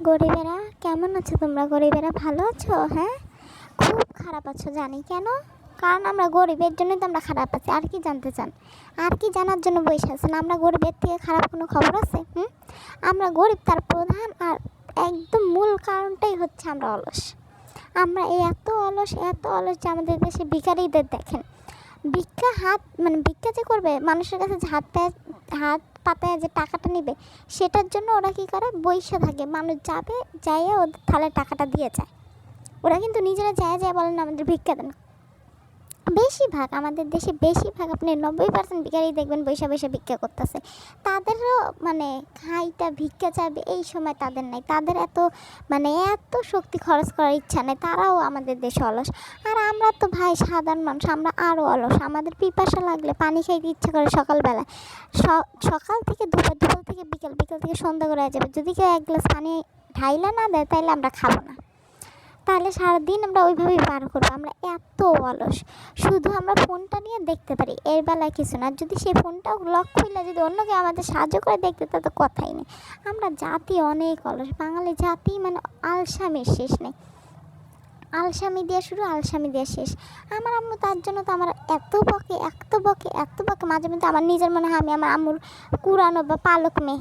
গরিবেরা, কেমন আছো তোমরা? গরিবেরা ভালো আছো? হ্যাঁ? খুব খারাপ আছো, জানি। কেন? কারণ আমরা গরিবের জন্যই তো আমরা খারাপ আছি। আর কি জানতে চান? আর কি জানার জন্য বসে আছেন? আমরা গরিবের থেকে খারাপ কোনো খবর আছে? হুম? আমরা গরিব, তার প্রধান আর একদম মূল কারণটাই হচ্ছে আমরা অলস। আমরা এত অলস এত অলস যে আমাদের দেশে ভিখারিদের দেখেন। ভিক্ষা হাত মানে ভিক্ষা যে করবে, মানুষের কাছে হাত হাত পাতায় যে টাকাটা নেবে, সেটার জন্য ওরা কী করে? বৈশা থাকে। মানুষ যাবে, যাইয়া ওদের থালে টাকাটা দিয়ে যায়। ওরা কিন্তু নিজেরা যায় যায় বলেন আমাদের ভিক্ষা দেন। বেশিরভাগ, আমাদের দেশে বেশিরভাগ আপনি নব্বই পার্সেন্ট ভিখারি দেখবেন বৈশা বৈশা ভিক্ষা করতেছে। তাদেরও মানে খাইটা ভিক্ষা চাইবে এই সময় তাদের নাই। তাদের এত মানে এত শক্তি খরচ করার ইচ্ছা নেই, তারাও আমাদের দেশে অলস। আর আমরা তো ভাই সাধারণ মানুষ, আমরা আরও অলস। আমাদের পিপাসা লাগলে পানি খাইতে ইচ্ছা করে সকালবেলা। সকাল থেকে দুপুর দুপুর থেকে বিকেল বিকেল থেকে সন্ধ্যা করে যাবে যদি কেউ এক গ্লাস পানি ঢাইলা না দেয় তাহলে আমরা খাব না। তাহলে সারাদিন আমরা ওইভাবেই পার করব। আমরা এত অলস। শুধু আমরা ফোনটা নিয়ে দেখতে পারি, এর বেলায় কিছু না। যদি সেই ফোনটাও লক খুললে যদি অন্য কেউ আমাদের সাহায্য করে দেখতে, তা তো কথাই নেই। আমরা জাতি অনেক অলস। বাঙালি জাতি মানে আলসামির শেষ নেই। আলসামি দিয়ে শুরু, আলসামি দিয়ে শেষ। আমার আম্মু তার জন্য তো আমার এত বকে এত বকে এত বকে। মাঝে মধ্যে আমার নিজের মনে হয় আমি আমার আম্মুর কুরানো বা পালক মেয়ে।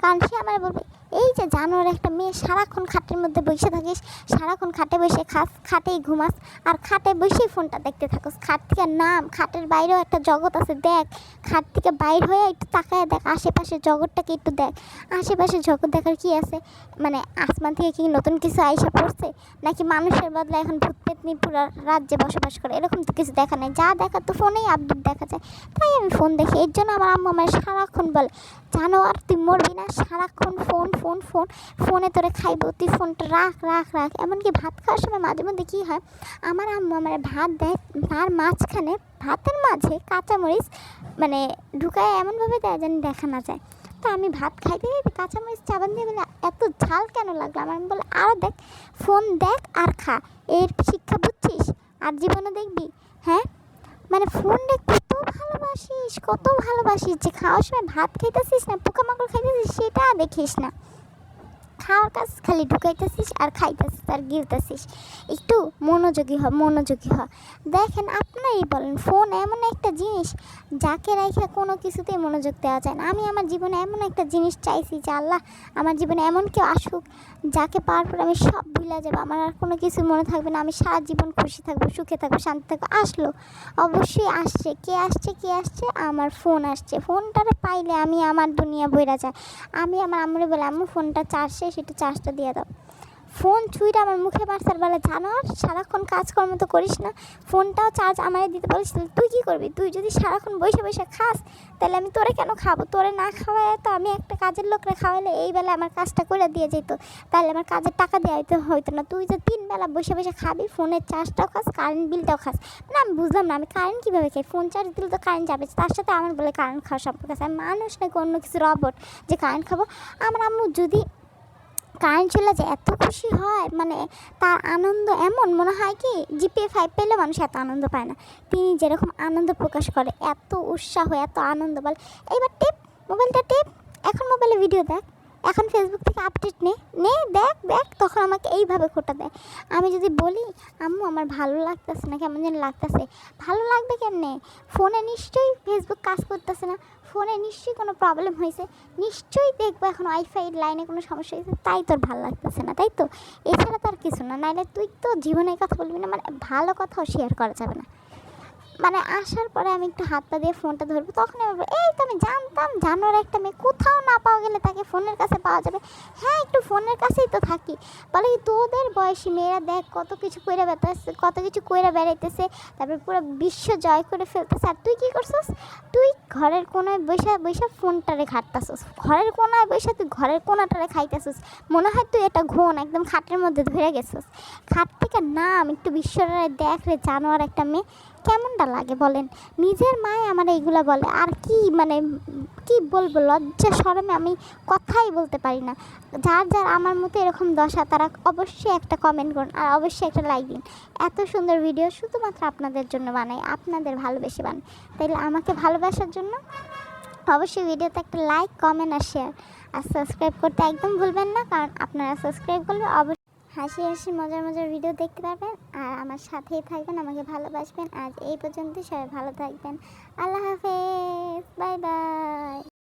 কারণ সে আমার বলবে এই যে জানোয়ার একটা মেয়ে, সারাক্ষণ খাটের মধ্যে বসে থাকিস, সারাক্ষণ খাটে বসে খাস, খাটেই ঘুমাস, আর খাটে বসেই ফোনটা দেখতে থাকোস। খাট থেকে নাম, খাটের বাইরেও একটা জগৎ আছে, দেখ। খাট থেকে বাইর হয়ে একটু তাকায় দেখ আশেপাশের জগৎটাকে একটু দেখ। আশেপাশের জগৎ দেখার কি আছে? মানে আসমান থেকে কি নতুন কিছু আইসা পড়ছে? নাকি মানুষের বদলে এখন ভূত পেতনি পুরো রাজ্যে বসবাস করে? এরকম তো কিছু দেখা নেই। যা দেখা তো ফোনেই আপডেট দেখা যায়। তাই আমি ফোন দেখি। এর জন্য আমার আম্মু আমার সারাক্ষণ বলে জানো আর তুই মরবি না? সারাক্ষণ ফোন ফোন ফোন, ফোনে তোরে খাইবো, তুই ফোনটা রাখ রাখ রাখ। এমনকি ভাত খাওয়ার সময় মাঝে মধ্যে কী হয়, আমার আম্মু আমার ভাত দেয়, তার মাঝখানে, ভাতের মাঝে কাঁচামরিচ মানে ঢুকায় এমনভাবে দেয় যেন দেখা না যায়। তো আমি ভাত খাইতে খাইতে কাঁচামরিচ চাবান দিয়ে বলে এত ঝাল কেন লাগল? আমার আমি বলে আরও দেখ, ফোন দেখ আর খা, এর শিক্ষা বুঝছিস? আর জীবনে দেখবি হ্যাঁ? মানে ফোন দেখ কত ভালোবাসিস কত ভালোবাসিস যে খাওয়ার সময় ভাত খাইতেছিস না, পোকামাকড় খাইতেছিস, সেটা দেখিস না। খাওয়ার কাজ খালি ঢুকাইতেছিস আর খাইতেছিস আর গিলতেছিস। একটু মনোযোগী হ মনোযোগী হ। দেখেন, আপনারই বলেন ফোন এমন একটা জিনিস যাকে রেখে কোনো কিছুতেই মনোযোগ দেওয়া যায় না। আমি আমার জীবনে এমন একটা জিনিস চাইছি যে, আল্লাহ, আমার জীবনে এমন কেউ আসুক যাকে পাওয়ার পর আমি সব ভুলে যাব। আমার আর কোনো কিছু মনে থাকবে না। আমি সারা জীবন খুশি থাকব, সুখে থাকব, শান্তি থাকব। আসলো। অবশ্যই আসছে। কে আসছে কে আসছে? আমার ফোন আসছে। ফোনটারে পাইলে আমি আমার দুনিয়া বইরা যায় আমি আমার আম্মুরে বলে আম্মু ফোনটা চার্জ শেষ একটু চার্জটা দিয়ে দাও। ফোন ছুঁইটা আমার মুখে মারসার বেলা, জানো, সারাক্ষণ কাজকর্ম তো করিস না। ফোনটাও চার্জ আমারে দিতে তাহলে তুই কী করবি? তুই যদি সারাক্ষণ বসে বসে খাস, তাহলে আমি তোরে কেন খাব? তোরে না খাওয়ায় তো আমি একটা কাজের লোকরে খাওয়াইলে এই বেলা আমার কাজটা করে দিয়ে যেত তাহলে আমার কাজের টাকা দেওয়া হইতো না। তুই যে তিন বেলা বসে বসে খাবি, ফোনের চার্জটাও খাস কারেন্ট বিলটাও খাস। মানে আমি বুঝলাম না, আমি কারেন্ট কীভাবে খাই? ফোন চার্জ দিলে তো কারেন্ট যাবে। তার সাথে আমার বলে কারেন্ট খাওয়া সম্পর্ক আছে আমি মানুষ নাকি অন্য কিছু রবট যে কারেন্ট খাব? আমার আম্মু যদি কারেন্ট চলে যায় এত খুশি হয় মানে তার আনন্দ এমন, মনে হয় কি জিপিএ ফাইভ পেলে মানুষ এত আনন্দ পায় না। তিনি যেরকম আনন্দ প্রকাশ করে, এত উৎসাহ, এত আনন্দ বলে। এইবার টেপ, মোবাইলটা টেপ, এখন মোবাইলে ভিডিও দেখ। এখন ফেসবুক থেকে আপডেট নে। নে, দেখ দেখ, তখন আমাকে এইভাবে খোটা দেয়। আমি যদি বলি, আম্মু, আমার ভালো লাগতেছে না, কেমন যেন লাগতেছে। ভালো লাগবে কেমনে? ফোনে নিশ্চয়ই ফেসবুক কাজ করতেছে না। ফোনে নিশ্চয়ই কোনো প্রবলেম হয়েছে। নিশ্চয়ই দেখব এখন ওয়াইফাই লাইনে কোনো সমস্যা হয়েছে, তাই তোর ভালো লাগতেছে না, তাই তো? এছাড়া তো আর কিছু না, নাইলে তুই তো জীবনের কথা বলবি না মানে ভালো কথাও শেয়ার করা যাবে না। মানে আসার পরে আমি একটু হাত পা দিয়ে ফোনটা ধরবো তখন আমি এই তো আমি জানতাম জানোর একটা মেয়ে, কোথাও না পাওয়া গেলে তাকে ফোনের কাছে পাওয়া যাবে। হ্যাঁ একটু ফোনের কাছেই তো থাকি। বলে তোদের বয়সী মেয়েরা দেখ কত কিছু কইরা বেড়াতেছে কত কিছু কইরা বেড়াইতেছে, তারপরে পুরো বিশ্ব জয় করে ফেলতেছে। আর তুই কী করছিস? তুই ঘরের কোনায় বৈশা বৈশা ফোনটারে ঘাটতাছিস। ঘরের কোনায় বৈশা তুই ঘরের কোনাটারে খাইতেছিস। মনে হয় তুই এটা ঘন একদম খাটের মধ্যে ধরে গেছিস। খাট থেকে নাম একটু বিশ্বরে দেখ রে জানোয়ার একটা মেয়ে। কেমনটা লাগে বলেন? নিজের মায় আমার এইগুলা বলে, আর কি মানে কি বলব, লজ্জা, শরমে আমি কথাই বলতে পারি না। যার যার আমার মতো এরকম দশা, তারা অবশ্যই একটা কমেন্ট করুন, আর অবশ্যই একটা লাইক দিন। এত সুন্দর ভিডিও শুধুমাত্র আপনাদের জন্য বানাই, আপনাদের ভালোবেসে বানাই। তাইলে আমাকে ভালোবাসার জন্য অবশ্যই ভিডিওতে একটা লাইক কমেন্ট আর শেয়ার আর সাবস্ক্রাইব করতে একদম ভুলবেন না, কারণ আপনারা সাবস্ক্রাইব করলে অবশ্যই হাসি হাসি, মজার মজার ভিডিও দেখতে পাবেন আর আমার সাথেই থাকবেন, আমাকে ভালোবাসবেন। আজ এই পর্যন্ত সবাই ভালো থাকবেন। আল্লাহ হাফেজ, বাই বাই।